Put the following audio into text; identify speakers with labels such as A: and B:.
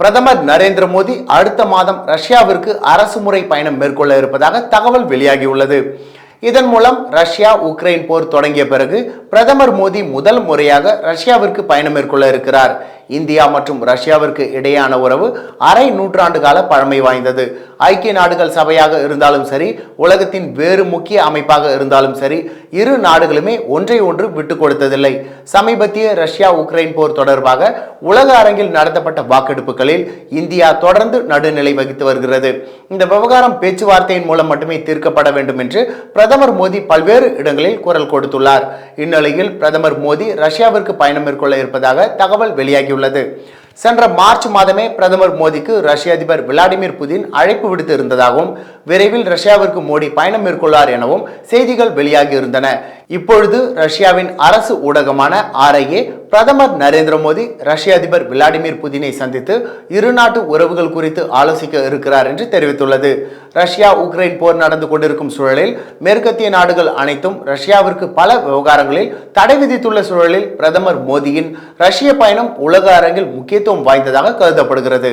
A: பிரதமர் நரேந்திர மோடி அடுத்த மாதம் ரஷ்யாவிற்கு அரசு முறை பயணம் மேற்கொள்ள இருப்பதாக தகவல் வெளியாகியுள்ளது இதன் மூலம் ரஷ்யா உக்ரைன் போர் தொடங்கிய பிறகு பிரதமர் மோடி முதல் முறையாக ரஷ்யாவிற்கு பயணம் மேற்கொள்ள இருக்கிறார் இந்தியா மற்றும் ரஷ்யாவிற்கு இடையான உறவு அரை நூற்றாண்டு கால பழமை வாய்ந்தது ஐக்கிய நாடுகள் சபையாக இருந்தாலும் சரி உலகத்தின் வேறு முக்கிய அமைப்பாக இருந்தாலும் சரி இரு நாடுகளுமே ஒன்றை ஒன்று விட்டுக் கொடுத்ததில்லை சமீபத்திய ரஷ்யா உக்ரைன் போர் தொடர்பாக உலக அரங்கில் நடத்தப்பட்ட வாக்கெடுப்புகளில் இந்தியா தொடர்ந்து நடுநிலை வகித்து வருகிறது இந்த விவகாரம் பேச்சுவார்த்தையின் மூலம் மட்டுமே தீர்க்கப்பட வேண்டும் என்று பிரதமர் மோடி பல்வேறு இடங்களில் குரல் கொடுத்துள்ளார் இன்னும் வேளையில் பிரதமர் மோடி ரஷ்யாவிற்கு பயணம் மேற்கொள்ள இருப்பதாக தகவல் வெளியாகியுள்ளது சென்ற மார்ச் மாதமே பிரதமர் மோடிக்கு ரஷ்ய அதிபர் விளாடிமிர் புதின் அழைப்பு விடுத்து இருந்ததாகவும் விரைவில் ரஷ்யாவிற்கு மோடி பயணம் மேற்கொள்ளார் எனவும் செய்திகள் வெளியாகி இருந்தன இப்பொழுது ரஷ்யாவின் அரசு ஊடகமான ஆர்ஐஏ பிரதமர் நரேந்திர மோடி ரஷ்ய அதிபர் விளாடிமிர் புதினை சந்தித்து இரு நாட்டு உறவுகள் குறித்து ஆலோசிக்க இருக்கிறார் என்று தெரிவித்துள்ளது ரஷ்யா உக்ரைன் போர் நடந்து கொண்டிருக்கும் சூழலில் மேற்கத்திய நாடுகள் அனைத்தும் ரஷ்யாவிற்கு பல விவகாரங்களில் தடை விதித்துள்ள சூழலில் பிரதமர் மோடியின் ரஷ்ய பயணம் உலக அரங்கில் முக்கியத்துவம் வாய்ந்ததாக கருதப்படுகிறது